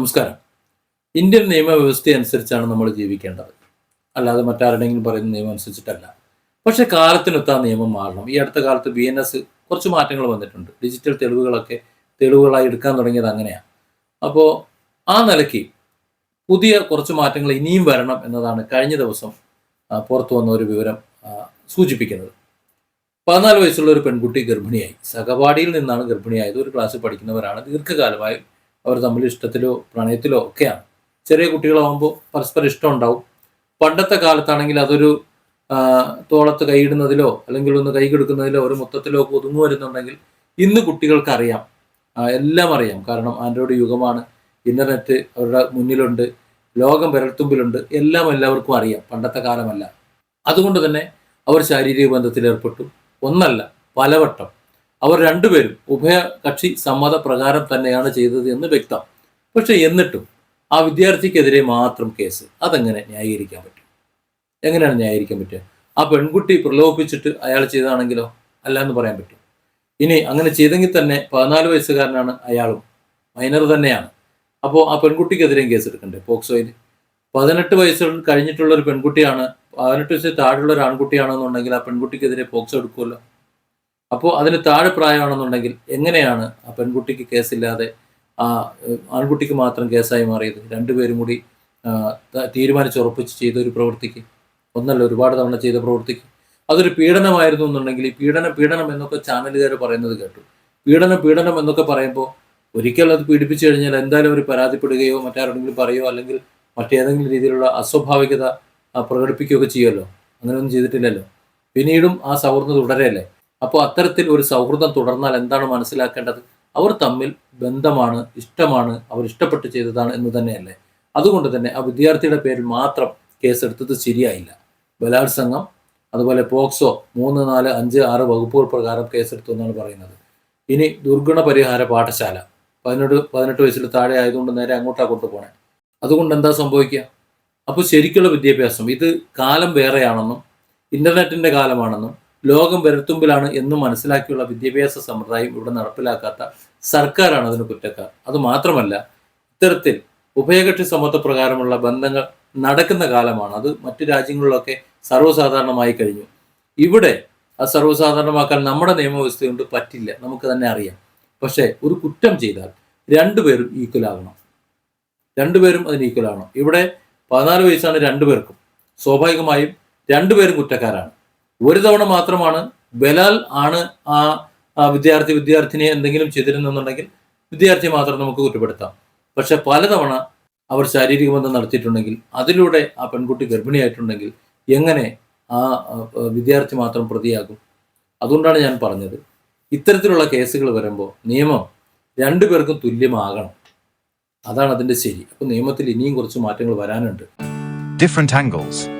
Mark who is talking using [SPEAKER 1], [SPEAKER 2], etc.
[SPEAKER 1] നമസ്കാരം. ഇന്ത്യൻ നിയമവ്യവസ്ഥ അനുസരിച്ചാണ് നമ്മൾ ജീവിക്കേണ്ടത്. അല്ലാതെ മറ്റാരുടെങ്കിലും പറയുന്ന നിയമം അനുസരിച്ചിട്ടല്ല. പക്ഷെ കാലത്തിനൊത്ത ആ നിയമം മാറണം. ഈ അടുത്ത കാലത്ത് ബി എൻ എസ് കുറച്ച് മാറ്റങ്ങൾ വന്നിട്ടുണ്ട്. ഡിജിറ്റൽ തെളിവുകളൊക്കെ തെളിവുകളായി എടുക്കാൻ തുടങ്ങിയത് അങ്ങനെയാണ്. അപ്പോൾ ആ നിലയ്ക്ക് പുതിയ കുറച്ച് മാറ്റങ്ങൾ ഇനിയും വരണം എന്നതാണ് കഴിഞ്ഞ ദിവസം പുറത്തു വന്ന ഒരു വിവരം സൂചിപ്പിക്കുന്നത്. പതിനാല് വയസ്സുള്ള ഒരു പെൺകുട്ടി ഗർഭിണിയായി. സഹപാഠിയിൽ നിന്നാണ് ഗർഭിണിയായത്. ഒരു ക്ലാസ്സിൽ പഠിക്കുന്നവരാണ്. ദീർഘകാലമായി അവർ തമ്മിൽ ഇഷ്ടത്തിലോ പ്രണയത്തിലോ ഒക്കെയാണ്. ചെറിയ കുട്ടികളാവുമ്പോൾ പരസ്പരം ഇഷ്ടം ഉണ്ടാവും പണ്ടത്തെ കാലത്താണെങ്കിൽ അതൊരു തോളത്ത് കൈയിടുന്നതിലോ അല്ലെങ്കിൽ ഒന്ന് കൈ കൊടുക്കുന്നതിലോ ഒരു മൊത്തത്തിലോ ഒക്കെ ഒതുങ്ങു വരുന്നുണ്ടെങ്കിൽ ഇന്ന് കുട്ടികൾക്ക് അറിയാം എല്ലാം അറിയാം. കാരണം ആൻഡ്രോയിഡ് യുഗമാണ്. ഇന്റർനെറ്റ് അവരുടെ മുന്നിലുണ്ട്. ലോകം വിരൽത്തുമ്പിലുണ്ട്. എല്ലാം എല്ലാവർക്കും അറിയാം. പണ്ടത്തെ കാലമല്ല. അതുകൊണ്ട് തന്നെ അവർ ശാരീരിക ബന്ധത്തിൽ ഏർപ്പെട്ടു. ഒന്നല്ല പലവട്ടം. അവർ രണ്ടുപേരും ഉഭയകക്ഷി സമ്മത പ്രകാരം തന്നെയാണ് ചെയ്തത് എന്ന് വ്യക്തം. പക്ഷെ എന്നിട്ടും ആ വിദ്യാർത്ഥിക്കെതിരെ മാത്രം കേസ്. അതെങ്ങനെ ന്യായീകരിക്കാൻ പറ്റും? എങ്ങനെയാണ് ന്യായീകരിക്കാൻ പറ്റുക? ആ പെൺകുട്ടി പ്രലോഭിപ്പിച്ചിട്ട് അയാൾ ചെയ്താണെങ്കിലോ അല്ല എന്ന് പറയാൻ പറ്റും. ഇനി അങ്ങനെ ചെയ്തെങ്കിൽ തന്നെ പതിനാല് വയസ്സുകാരനാണ് അയാളും. മൈനർ തന്നെയാണ്. അപ്പോൾ ആ പെൺകുട്ടിക്കെതിരെയും കേസ് എടുക്കണ്ടേ? പോക്സോയിൽ പതിനെട്ട് വയസ്സ് കഴിഞ്ഞിട്ടുള്ള ഒരു പെൺകുട്ടിയാണ് പതിനെട്ട് വയസ്സിൽ താഴെയുള്ള ഒരു ആൺകുട്ടിയാണെന്നുണ്ടെങ്കിൽ ആ പെൺകുട്ടിക്കെതിരെ പോക്സോ എടുക്കുമല്ലോ? അപ്പോൾ അതിന് താഴെ പ്രായമാണെന്നുണ്ടെങ്കിൽ എങ്ങനെയാണ് ആ പെൺകുട്ടിക്ക് കേസില്ലാതെ ആ ആൺകുട്ടിക്ക് മാത്രം കേസായി മാറിയത്? രണ്ടുപേരും കൂടി തീരുമാനിച്ചുറപ്പിച്ച് ചെയ്ത ഒരു പ്രവൃത്തിക്ക് ഒന്നല്ല ഒരുപാട് തവണ ചെയ്ത പ്രവൃത്തിക്ക്. അതൊരു പീഡനമായിരുന്നു എന്നുണ്ടെങ്കിൽ ഈ പീഡന പീഡനം എന്നൊക്കെ ചാനലുകാർ പറയുന്നത് കേട്ടു. പീഡനം പീഡനം എന്നൊക്കെ പറയുമ്പോൾ ഒരിക്കൽ അത് പീഡിപ്പിച്ചു കഴിഞ്ഞാൽ എന്തായാലും അവർ പരാതിപ്പെടുകയോ മറ്റാരെങ്കിലും പറയോ? അല്ലെങ്കിൽ മറ്റേതെങ്കിലും രീതിയിലുള്ള അസ്വാഭാവികത പ്രകടിപ്പിക്കുകയൊക്കെ ചെയ്യുമല്ലോ? അങ്ങനെയൊന്നും ചെയ്തിട്ടില്ലല്ലോ? പിന്നീടും ആ സൗഹൃദം തുടരല്ലേ? അപ്പോൾ അത്തരത്തിൽ ഒരു സൗഹൃദം തുടർന്നാൽ എന്താണ് മനസ്സിലാക്കേണ്ടത്? അവർ തമ്മിൽ ബന്ധമാണ് ഇഷ്ടമാണ് അവർ ഇഷ്ടപ്പെട്ട് ചെയ്തതാണ് എന്ന് തന്നെയല്ലേ? അതുകൊണ്ട് തന്നെ ആ വിദ്യാർത്ഥിയുടെ പേരിൽ മാത്രം കേസെടുത്തത് ശരിയായില്ല. ബലാത്സംഗം അതുപോലെ പോക്സോ മൂന്ന് നാല് അഞ്ച് ആറ് വകുപ്പുകൾ പ്രകാരം കേസെടുത്തു എന്നാണ് പറയുന്നത്. ഇനി ദുർഗുണ പരിഹാര പാഠശാല. പതിനെട്ട് പതിനെട്ട് വയസ്സിൽ താഴെ ആയതുകൊണ്ട് നേരെ അങ്ങോട്ടാ കൊണ്ടുപോകണേ അതുകൊണ്ട് എന്താ സംഭവിക്കുക? അപ്പോൾ ശരിക്കുള്ള വിദ്യാഭ്യാസം ഇത് കാലം വേറെയാണെന്നും ഇന്റർനെറ്റിന്റെ കാലമാണെന്നും ലോകം വിരൽത്തുമ്പിലാണ് എന്ന് മനസ്സിലാക്കിയുള്ള വിദ്യാഭ്യാസ സമ്പ്രദായം ഇവിടെ നടപ്പിലാക്കാത്ത സർക്കാരാണ് അതിന് കുറ്റക്കാർ. അത് മാത്രമല്ല ഇത്തരത്തിൽ ഉഭയകക്ഷി സമത്വപ്രകാരമുള്ള ബന്ധങ്ങൾ നടക്കുന്ന കാലമാണ്. അത് മറ്റു രാജ്യങ്ങളിലൊക്കെ സർവസാധാരണമായി കഴിഞ്ഞു. ഇവിടെ അത് സർവസാധാരണമാക്കാൻ നമ്മുടെ നിയമവ്യവസ്ഥ കൊണ്ട് പറ്റില്ല. നമുക്ക് തന്നെ അറിയാം. പക്ഷേ ഒരു കുറ്റം ചെയ്താൽ രണ്ടുപേരും ഈക്വൽ ആകണം. രണ്ടുപേരും അതിന് ഈക്വൽ ആകണം. ഇവിടെ പതിനാല് വയസ്സാണ് രണ്ടുപേർക്കും. സ്വാഭാവികമായും രണ്ടുപേരും കുറ്റക്കാരാണ്. ഒരു തവണ മാത്രമാണ് ബലാൽ ആണ് ആ വിദ്യാർത്ഥി വിദ്യാർത്ഥിനി എന്തെങ്കിലും ചെയ്തിരുന്നെന്നുണ്ടെങ്കിൽ വിദ്യാർത്ഥി മാത്രം നമുക്ക് കുറ്റപ്പെടുത്താം. പക്ഷെ പലതവണ അവർ ശാരീരിക ബന്ധം നടത്തിയിട്ടുണ്ടെങ്കിൽ അതിലൂടെ ആ പെൺകുട്ടി ഗർഭിണിയായിട്ടുണ്ടെങ്കിൽ എങ്ങനെ ആ വിദ്യാർത്ഥി മാത്രം പ്രതിയാകും? അതുകൊണ്ടാണ് ഞാൻ പറഞ്ഞത്. ഇത്തരത്തിലുള്ള കേസുകൾ വരുമ്പോൾ നിയമം രണ്ടുപേർക്കും തുല്യമാകണം. അതാണ് അതിന്റെ ശരി. അപ്പോൾ നിയമത്തിൽ ഇനിയും കുറച്ച് മാറ്റങ്ങൾ വരാനുണ്ട്.
[SPEAKER 2] Different angles.